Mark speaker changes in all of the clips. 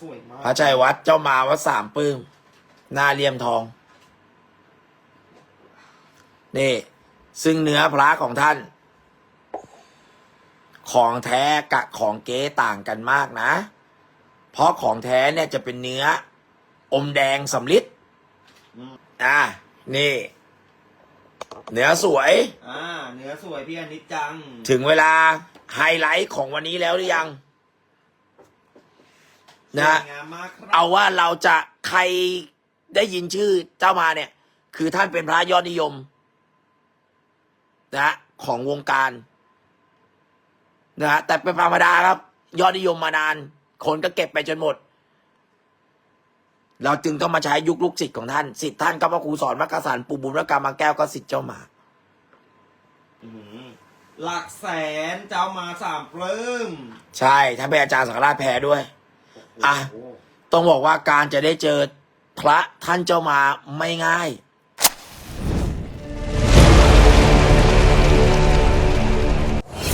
Speaker 1: สวยมาก
Speaker 2: พระชัยวัดเจ้ามาวัดสามปื้มหน้าเลี่ยมทอง นี่ ซึ่งเนื้อพระของท่าน ของแท้กับของเก๊ต่างกันมากนะ เพราะของแท้เนี่ยจะเป็นเนื้อ อมแดงสำลิด
Speaker 1: อืม
Speaker 2: อ่านี่ เนื้อสวย
Speaker 1: อ่า เนื้อสวยพี่อนิจจัง
Speaker 2: ถึงเวลาไฮไลท์ของวันนี้แล้วหรือยัง นะ
Speaker 1: สวยงามมากครับ
Speaker 2: เอาว่าเราจะใครได้ยินชื่อเจ้ามาเนี่ย คือท่านเป็นพระยอดนิยมนะฮะของวงการนะฮะแต่เป็นธรรมดาครับ ยอดนิยมมานาน คนก็เก็บไปจนหมด เราจึงต้องมาใช้ยุคลูกศิษย์ของท่านศิษย์ท่านก็พระครูสอนมักกะสันปูบุญและกรรมแก้วก็ศิษย์เจ้าหมา
Speaker 1: อื้อหือหลักแสนเจ้ามาสามปลื้ม
Speaker 2: ใช่ท่านเป็นอาจารย์สังฆราชแพรด้วย อะต้องบอกว่าการจะได้เจอพระท่านเจ้ามาไม่ง่าย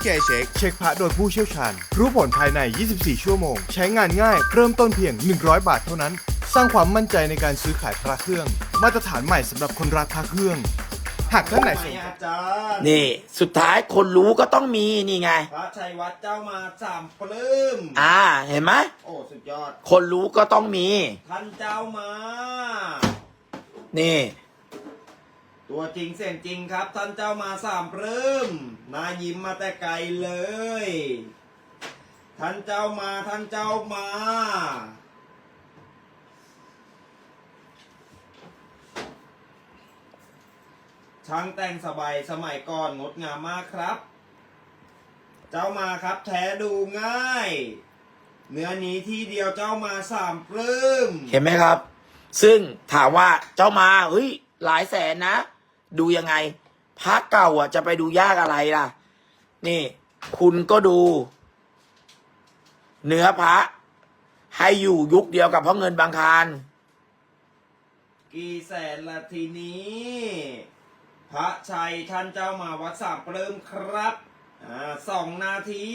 Speaker 3: SK Check
Speaker 4: เช็คพระโดยผู้เชี่ยวชาญ รู้ผลภายใน 24 ชั่วโมง ใช้งานง่าย เริ่มต้นเพียง 100 บาทเท่านั้น สร้างความมั่นใจในการซื้อขายพระเครื่อง มาตรฐานใหม่สำหรับคนรักพระเครื่อง หากท่านไหนสน
Speaker 1: ทำ
Speaker 4: ใจ
Speaker 1: มอาจารย์
Speaker 2: นี่ สุดท้ายคนรู้ก็ต้องมีนี่ไง
Speaker 1: พระชัยวัดเจ้ามาสามปลื้ม
Speaker 2: อ่า เห็นไหม
Speaker 1: โอ้สุดยอด
Speaker 2: คนรู้ก็ต้องมี
Speaker 1: ท่านเจ้ามา
Speaker 2: นี่
Speaker 1: ตัวจริงเสียงจริงครับ ท่านเจ้ามาสามปลื้มนายิ้มมาแต่ไกลเลย ท่านเจ้ามาท่านเจ้ามาช่างแต่งสบายสมัยก่อนงดงามมากครับ เจ้ามาครับแท้ดูง่าย เนื้อนี้ที่เดียวเจ้ามาสามปลื้ม
Speaker 2: เห็นไหมครับ ซึ่งถามว่าเจ้ามาเฮ้ยหลายแสนนะ ดูยังไงพระเก่าอะจะไปดูยากอะไรล่ะ นี่ คุณก็ดู เนื้อพระ ให้อยู่ยุคเดียวกับพระเงินบางคาร
Speaker 1: กี่แสนละทีนี้ พระชัยท่านเจ้ามาวัดสามปลื้มครับอ่าสองนาที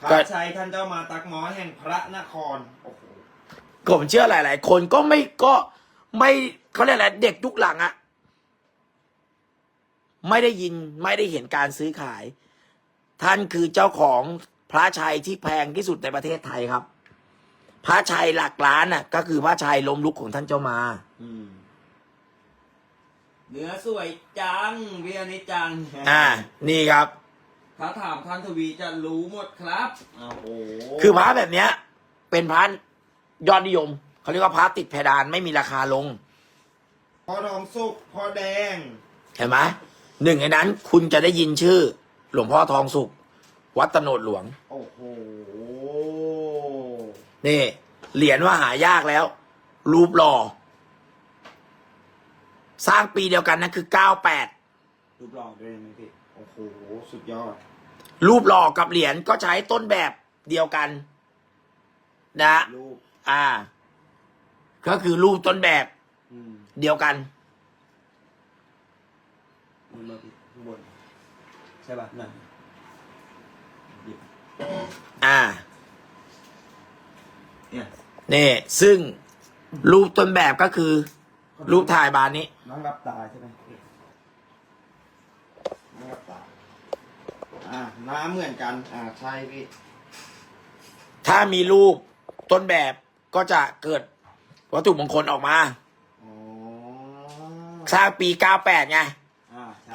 Speaker 1: พระ
Speaker 2: ก็
Speaker 1: ชัยท่านเจ้ามาตักหมอแห่งพระนครโอ้โห
Speaker 2: ผมเชื่อหลาย ๆ คนก็ไม่ก็ไม่เขาเรียกอะไรเด็กยุคหลังอะ ไม่ได้ยินไม่ได้เห็นการซื้อขาย ท่านคือเจ้าของพระชัยที่แพงที่สุดในประเทศไทยครับ พระชัยหลักล้านน่ะ ก็คือพระชัยล้มลุกของท่านเจ้ามา
Speaker 1: อืมเนื้อสวยจังเวียนิจจัง
Speaker 2: อ่า นี่ครับ
Speaker 1: ถ้าถามท่านทวีจะรู้หมดครับโอ้โห
Speaker 2: คือพระแบบเนี้ย เป็นพระยอดนิยมเขาเรียกว่าพระติดเพดานไม่มีราคาลง
Speaker 1: พ่อทองสุกพ่อแดง
Speaker 2: เห็นไหม หนึ่งในนั้น คุณจะได้ยินชื่อ หลวงพ่อทองสุข วัดตโนดหลวง
Speaker 1: โอ้โห
Speaker 2: นี่ เหรียญว่าหายากแล้ว รูปหล่อ สร้างปีเดียวกันนั่นคือ98
Speaker 1: รูปหล่อด้วยไหมพี่ โอ้โห สุดยอด
Speaker 2: รูปหล่อกับเหรียญก็ใช้ต้นแบบเดียวกัน นะ
Speaker 1: รูป
Speaker 2: อ่า ก็คือรูปต้นแบบ
Speaker 1: อืม
Speaker 2: เดียวกัน
Speaker 1: มันมาพี่ข้างบน ใช่ป่ะนั่นหยิบ
Speaker 2: อ่า
Speaker 1: เนี่ย
Speaker 2: นี่ซึ่งรูปต้นแบบก็คือ รูปถ่ายบานนี้
Speaker 1: น้องรับตาใช่ไหมพี่น้องรับตา อ่าหน้าเหมือนกัน อ่า ใช่พี่
Speaker 2: ถ้ามีรูปต้นแบบก็จะเกิดวัตถุมงคลออกมา
Speaker 1: อ๋อ
Speaker 2: สร้างปี 98 ไง
Speaker 1: อ่าใช่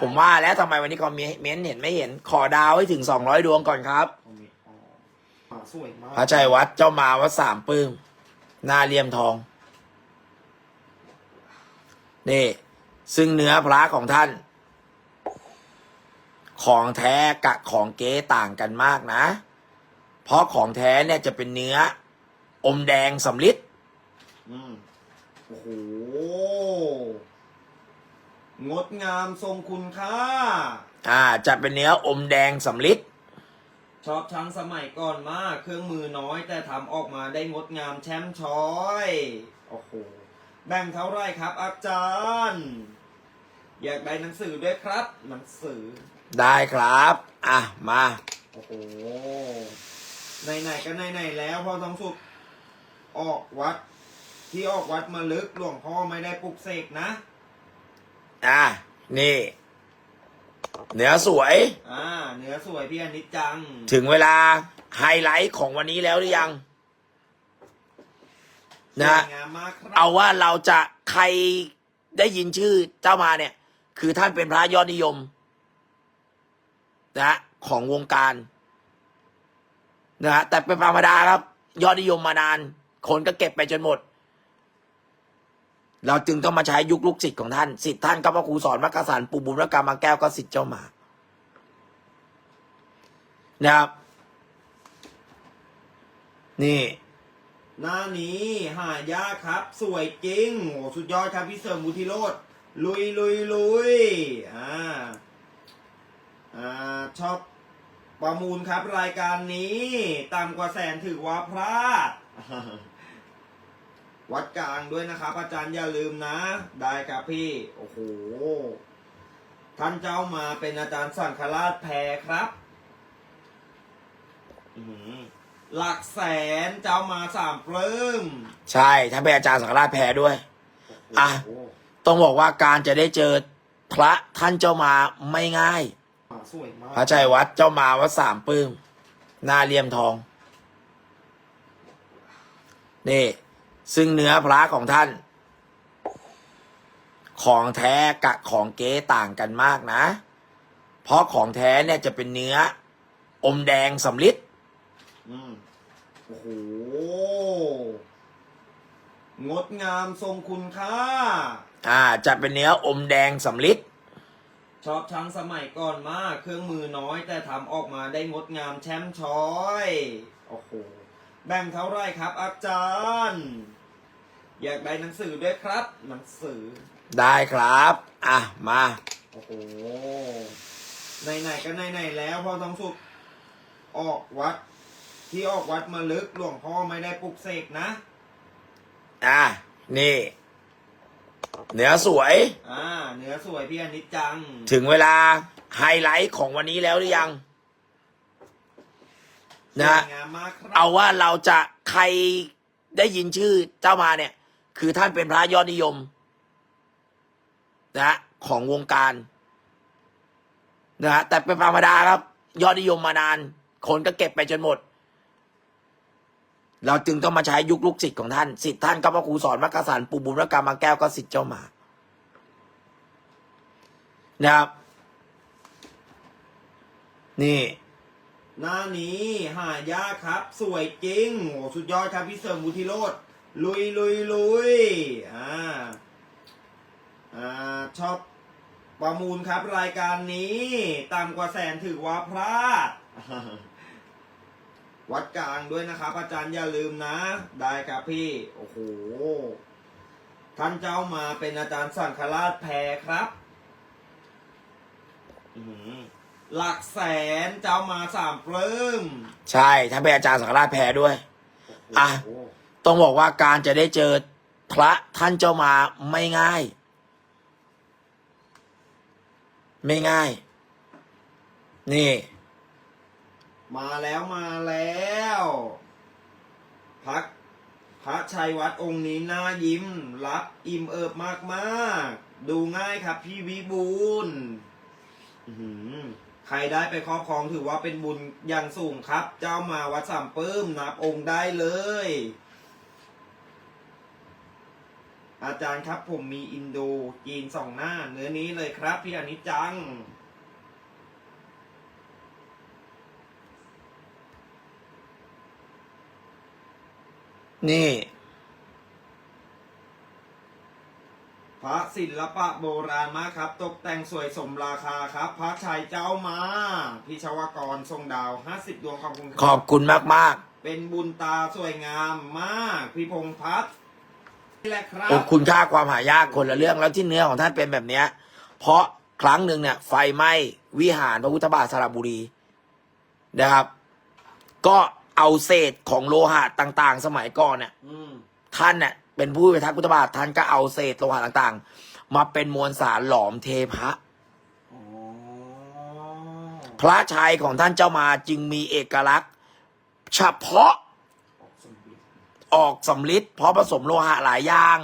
Speaker 2: ผมว่าแล้วทำไมวันนี้คอมเมนต์เห็นไม่เห็น ขอดาวให้ถึง200ดวงก่อนครับ
Speaker 1: ผมมีอ๋ออ่าสวยมาก
Speaker 2: พระชัยวัดเจ้ามาวัดสามปื้มหน้าเลี่ยมทอง นี่ ซึ่งเนื้อพระของท่าน ของแท้กับของเก๊ต่างกันมากนะ เพราะของแท้เนี่ยจะเป็นเนื้อ อมแดงสำลิด
Speaker 1: อืมโอ้โห งดงามทรงคุณค่า
Speaker 2: อ่า จะเป็นเนื้ออมแดงสำลิด
Speaker 1: ชอบช้างสมัยก่อนมาก เครื่องมือน้อยแต่ทำออกมาได้งดงามแชมป์ช้อย โอ้โห แบ่งเท่าไหรครับอาจารย์ อยากได้หนังสือด้วยครับ หนังสือ
Speaker 2: ได้ครับ อะ มา
Speaker 1: โอ้โหไหนๆก็ไหนๆแล้วพ่อทองสุขออกวัด ที่ออกวัดมาลึกหลวงพ่อไม่ได้ปลุกเสกนะ
Speaker 2: อะนี่ เนื้อสวย
Speaker 1: อ่าเนื้อสวยพี่อนิจจัง
Speaker 2: ถึงเวลาไฮไลท์ของวันนี้แล้วหรือยัง นะ
Speaker 1: สวยงามมากครับ
Speaker 2: เอาว่าเราจะใครได้ยินชื่อเจ้ามาเนี่ย คือท่านเป็นพระยอดนิยม นะฮะของวงการนะฮะแต่เป็นธรรมดาครับ ยอดนิยมมานาน คนก็เก็บไปจนหมด เราจึงต้องมาใช้ยุคลูกศิษย์ของท่านศิษย์ท่านก็พระครูสอนมักกะสันปูบุญรักกรรมาแก้วก็ศิษย์เจ้าหมานะครับ นี่
Speaker 1: หน้านี้หายากครับ สวยจริงโอ้สุดยอดครับพี่เสริมบุธิโรดลุยลุยลุยอ่าอ่าชอบประมูลครับรายการนี้ต่ำกว่าแสนถือว่าพลาด วัดกลางด้วยนะครับอาจารย์อย่าลืมนะ ได้ครับพี่ โอ้โห ท่านเจ้ามาเป็นอาจารย์สังฆราชแพรครับอื้อหือหลักแสนเจ้ามาสามปลื้ม
Speaker 2: ใช่ท่านเป็นอาจารย์สังฆราชแพรด้วย อะ
Speaker 1: โโห
Speaker 2: ต้องบอกว่าการจะได้เจอพระท่านเจ้ามาไม่ง่าย
Speaker 1: สวยมาก
Speaker 2: พระชัยวัดเจ้ามาวัดสามปึ้งหน้าเลี่ยมทอง นี่ ซึ่งเนื้อพระของท่าน ของแท้กับของเก๊ต่างกันมากนะ เพราะของแท้เนี่ยจะเป็นเนื้อ อมแดงสำลิด
Speaker 1: อืมโอ้โห งดงามทรงคุณค่า
Speaker 2: อ่า จะเป็นเนื้ออมแดงสำลิด
Speaker 1: ชอบช้างสมัยก่อนมาก เครื่องมือน้อยแต่ทำออกมาได้งดงามแชมป์ช้อย โอ้โห แบ่งเท่าไหรครับอาจารย์ อยากได้หนังสือด้วยครับ หนังสือ
Speaker 2: ได้ครับ อะ มา
Speaker 1: โอ้โหไหนๆก็ไหนๆแล้วพ่อทองสุขออกวัด ที่ออกวัดมาลึกหลวงพ่อไม่ได้ปลุกเสกนะ
Speaker 2: อะ นี่ เนื้อสวย
Speaker 1: อ่า เนื้อสวยพี่อนิจจัง
Speaker 2: ถึงเวลาไฮไลท์ของวันนี้แล้วหรือยัง นะ
Speaker 1: สวยงามมากครับ
Speaker 2: เอาว่าเราจะใครได้ยินชื่อเจ้ามาเนี่ย คือท่านเป็นพระยอดนิยมนะฮะของวงการนะฮะแต่เป็นธรรมดาครับ ยอดนิยมมานาน คนก็เก็บไปจนหมด เราจึงต้องมาใช้ยุคลูกศิษย์ของท่านศิษย์ท่านก็พระครูสอนมักกะสันปูบุญรักกรรมาแก้วก็ศิษย์เจ้าหมานะครับ นี่
Speaker 1: หน้านี้หายากครับ สวยจริงโอ้สุดยอดครับพี่เสริมบุธิโรด ลุยลุยลุยอ่าอ่าชอบประมูลครับรายการนี้ต่ำกว่าแสนถือว่าพลาด วัดกลางด้วยนะครับอาจารย์อย่าลืมนะ ได้ครับพี่ โอ้โห ท่านเจ้ามาเป็นอาจารย์สังฆราชแพรครับอื้อหือหลักแสนเจ้ามาสามปลื้ม
Speaker 2: ใช่ท่านเป็นอาจารย์สังฆราชแพรด้วย อะ
Speaker 1: โโห
Speaker 2: ต้องบอกว่าการจะได้เจอพระท่านเจ้ามาไม่ง่าย ไม่ง่าย นี่
Speaker 1: มาแล้วมาแล้ว พักพระชัยวัดองค์นี้น่ายิ้ม รับอิ่มเอิบมากมากดูง่ายครับพี่วิบูลใครได้ไปครอบครองถือว่าเป็นบุญอย่างสูงครับ เจ้ามาวัดสามปื้มนับองค์ได้เลย อาจารย์ครับผมมีอินโดจีนสองหน้า เนื้อนี้เลยครับ พี่อนิจจัง
Speaker 2: นี่
Speaker 1: พระศิศิลปะโบราณมากครับ ตกแต่งสวยสมราคาครับ พระชายเจ้ามาพิชวกรทรงดาว50ดวงขอบคุณค
Speaker 2: ข
Speaker 1: รั
Speaker 2: อบคุณมาก
Speaker 1: เป็นบุญตาสวยงามมาก พี่พงษ์พัฒน์นี่แหละครั
Speaker 2: ๆ โอ้
Speaker 1: บ
Speaker 2: คุณค่าความหายากคนละเรื่องแล้วที่เนื้อของท่านเป็นแบบเนี้ย เพราะครั้งหนึ่งเนี่ย ไฟไหม้วิหารพระพุทธบาทสระบุรีนะครับ ก็เอาเศษของโลหะต่าง ๆ สมัยก่อนเนี่ย
Speaker 1: อืม
Speaker 2: ท่านเนี่ยเป็นผู้พิทักษ์พุทธบาทท่านก็เอาเศษโลหะต่างๆ มาเป็นมวลสารหลอมเทพระ
Speaker 1: อ๋อ
Speaker 2: พระชัยของท่านเจ้ามาจึงมีเอกลักษณ์ เฉพาะ
Speaker 1: ออกสมบูรณ์
Speaker 2: ออกสำลิดเพราะผสมโลหะหลายอย่าง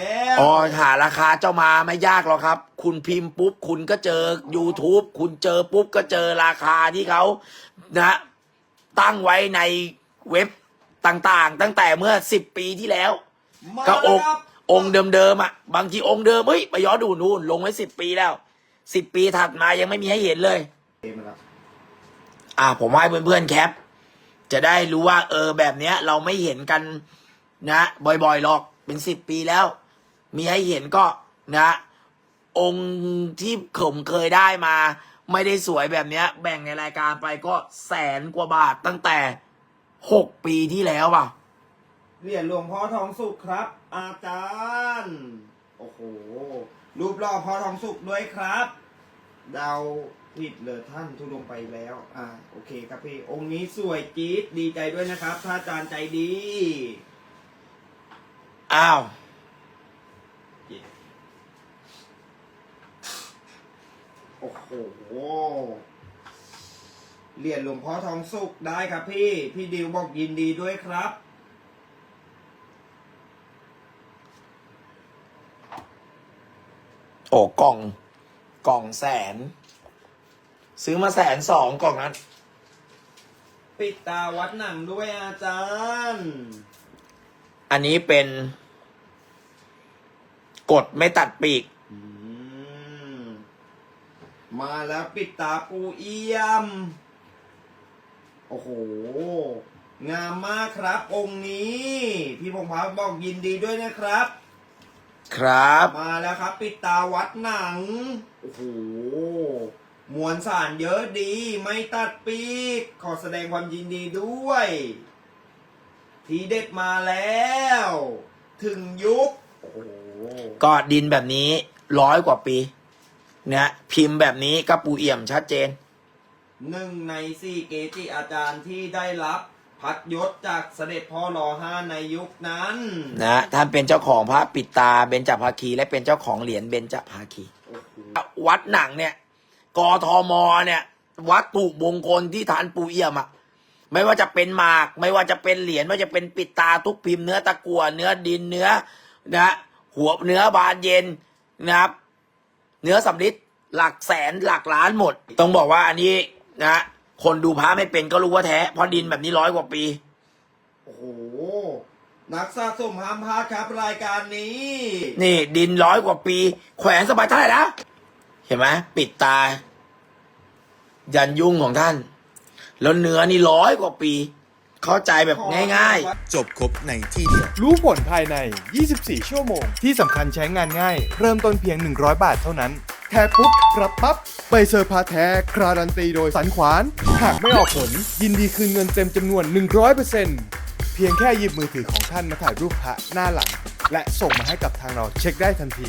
Speaker 1: แล้ว
Speaker 2: อ๋อหาราคาเจ้ามาไม่ยากหรอกครับ คุณพิมพ์ปุ๊บ คุณก็เจอ YouTube คุณเจอปุ๊บก็เจอราคาที่เขานะ ตั้งไว้ในเว็บต่างๆ ตั้งแต่เมื่อสิบปีที่แล้ว
Speaker 1: มา
Speaker 2: ก็อง
Speaker 1: แล้ว
Speaker 2: ค์
Speaker 1: ครับ
Speaker 2: องค์เดิมๆอะ บางทีองค์เดิมเฮ้ยไปย้อนดูนู่นลงไว้สิบปีแล้วสิบปีถัดมายังไม่มีให้เห็นเลย
Speaker 1: เกมมาแล้ว
Speaker 2: อ่าผมให้เพื่อนๆแคป จะได้รู้ว่า เออแบบเนี้ย เราไม่เห็นกันนะ บ่อยๆหรอกเป็นสิบปีแล้ว มีให้เห็นก็นะ องค์ที่ผมเคยได้มา ไม่ได้สวยแบบเนี้ย แบ่งในรายการไปก็แสนกว่าบาทตั้งแต่หกปีที่แล้วป่ะ
Speaker 1: เหรียญหลวงพ่อทองสุขครับ อาจารย์ โอ้โห รูปหล่อพ่อทองสุขด้วยครับ เดา ผิดเลยท่านทุลงไปแล้ว อ่า โอเคครับพี่ องค์นี้สวยจี๊ดดีใจด้วยนะครับพระอาจารย์ใจดี
Speaker 2: อ้าว
Speaker 1: โอ้โหเหรียญหลวงพ่อทองสุขได้ครับพี่ พี่ดิวบอกยินดีด้วยครับ
Speaker 2: โอ้กล่อง กล่องแสน ซื้อมาแสนสองกล่องนั้น
Speaker 1: ปิดตาวัดหนังด้วยอาจารย์
Speaker 2: อันนี้เป็นกดไม่ตัดปีก
Speaker 1: อืมมาแล้วปิดตาปูเอี่ยม โอ้โห งามมากครับ องค์นี้ พี่พงษ์พัฒน์บอกยินดีด้วยนะครับ
Speaker 2: ครับ
Speaker 1: มาแล้วครับ ปิดตาวัดหนัง โอ้โห มวลสารเยอะดีไม่ตัดปีก ขอแสดงความยินดีด้วย ทีเด็ดมาแล้ว ถึงยุคโอ้โห
Speaker 2: ก็ดินแบบนี้ร้อยกว่าปี เนี่ยพิมพ์แบบนี้ก็ปูเอี่ยมชัดเจน
Speaker 1: หนึ่งในสี่เกจิอาจารย์ที่ได้รับพัดยศจากเสด็จพ่อรอห้าในยุคนั้น
Speaker 2: นะท่านเป็นเจ้าของพระปิดตาเบญจภาคี และเป็นเจ้าของเหรียญเบญจภาคี
Speaker 1: โอ้โห
Speaker 2: วัดหนังเนี่ย กทมเนี่ย วัตถุมงคลที่ฐานปูเอี่ยมอะไม่ว่าจะเป็นหมาก ไม่ว่าจะเป็นเหรียญไม่ว่าจะเป็นปิดตาทุกพิมพ์เนื้อตะกั่วเนื้อดินเนื้อนะหัวเนื้อบานเย็นนะครับ เนื้อสำลิดหลักแสนหลักล้านหมด ต้องบอกว่าอันนี้นะคนดูพระไม่เป็นก็รู้ว่าแท้เพราะดินแบบนี้ร้อยกว่าปี
Speaker 1: โอ้โห นักสะสมห้ามพลาดครับรายการนี้
Speaker 2: นี่ดินร้อยกว่าปี แขวนสบายเท่าไหร่นะเห็นไหมปิดตา ยันยุ่งของท่าน แล้วเนื้อนี่ร้อยกว่าปี เข้าใจแบบง่าย
Speaker 3: จบครบในที่เดียว
Speaker 4: รู้ผลภายใน 24 ชั่วโมง ที่สำคัญใช้งานง่าย เริ่มต้นเพียง 100 บาทเท่านั้นแค่ปุ๊บรับปั๊บใบเซอร์พาแท้คราดันตีโดยสันขวาน หากไม่ออกผล ยินดีคืนเงินเต็มจำนวน 100%เพียงแค่หยิบมือถือของท่านมาถ่ายรูปพระหน้าหลัง และส่งมาให้กับทางเราเช็คได้ทันที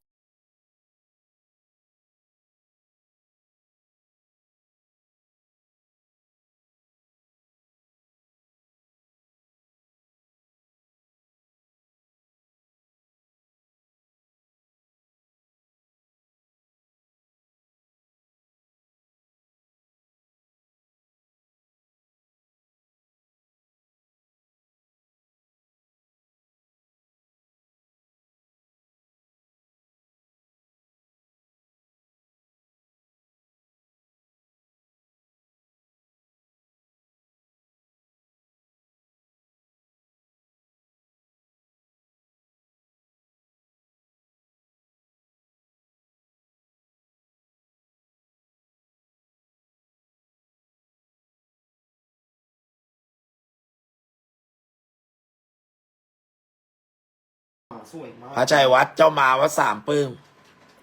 Speaker 1: สวยมาก
Speaker 2: พระชัยวัดเจ้ามาวัดสามปลื้ม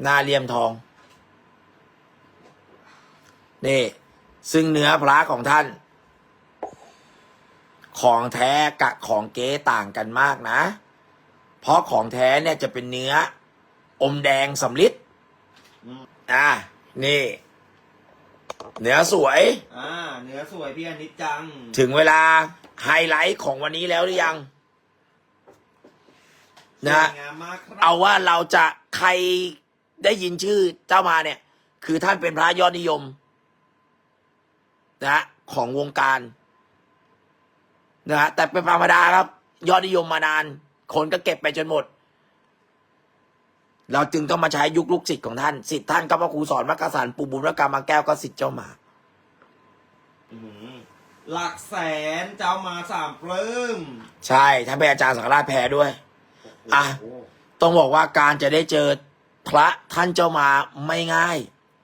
Speaker 2: หน้าเลี่ยมทอง นี่ ซึ่งเนื้อพระของท่าน ของแท้กับของเก๊ต่างกันมากนะ เพราะของแท้เนี่ยจะเป็นเนื้อ อมแดงสำลิด
Speaker 1: อืม
Speaker 2: อะนี่ เนื้อสวย
Speaker 1: อ่า เนื้อสวยพี่อนิจจัง
Speaker 2: ถึงเวลาไฮไลท์ของวันนี้แล้วหรือยัง
Speaker 1: ส
Speaker 2: นะ
Speaker 1: วยงามมากครับ
Speaker 2: เอาว่าเราจะใครได้ยินชื่อเจ้ามาเนี่ย คือท่านเป็นพระยอดนิยมนะฮะของวงการนะฮะแต่เป็นธรรมดาครับ ยอดนิยมมานาน คนก็เก็บไปจนหมด เราจึงต้องมาใช้ยุคลูกศิษย์ของท่านศิษย์ท่านก็พระครูสอนมักกะสันปูบุญรักกรรมมาแก้วก็ศิษย์เจ้ามา
Speaker 1: อื้อหือหลักแสนเจ้ามาสามปลื้ม
Speaker 2: ใช่ท่านเป็นอาจารย์สังฆราชแพรด้วย อะต้องบอกว่าการจะได้เจอพระท่านเจ้ามาไม่ง่าย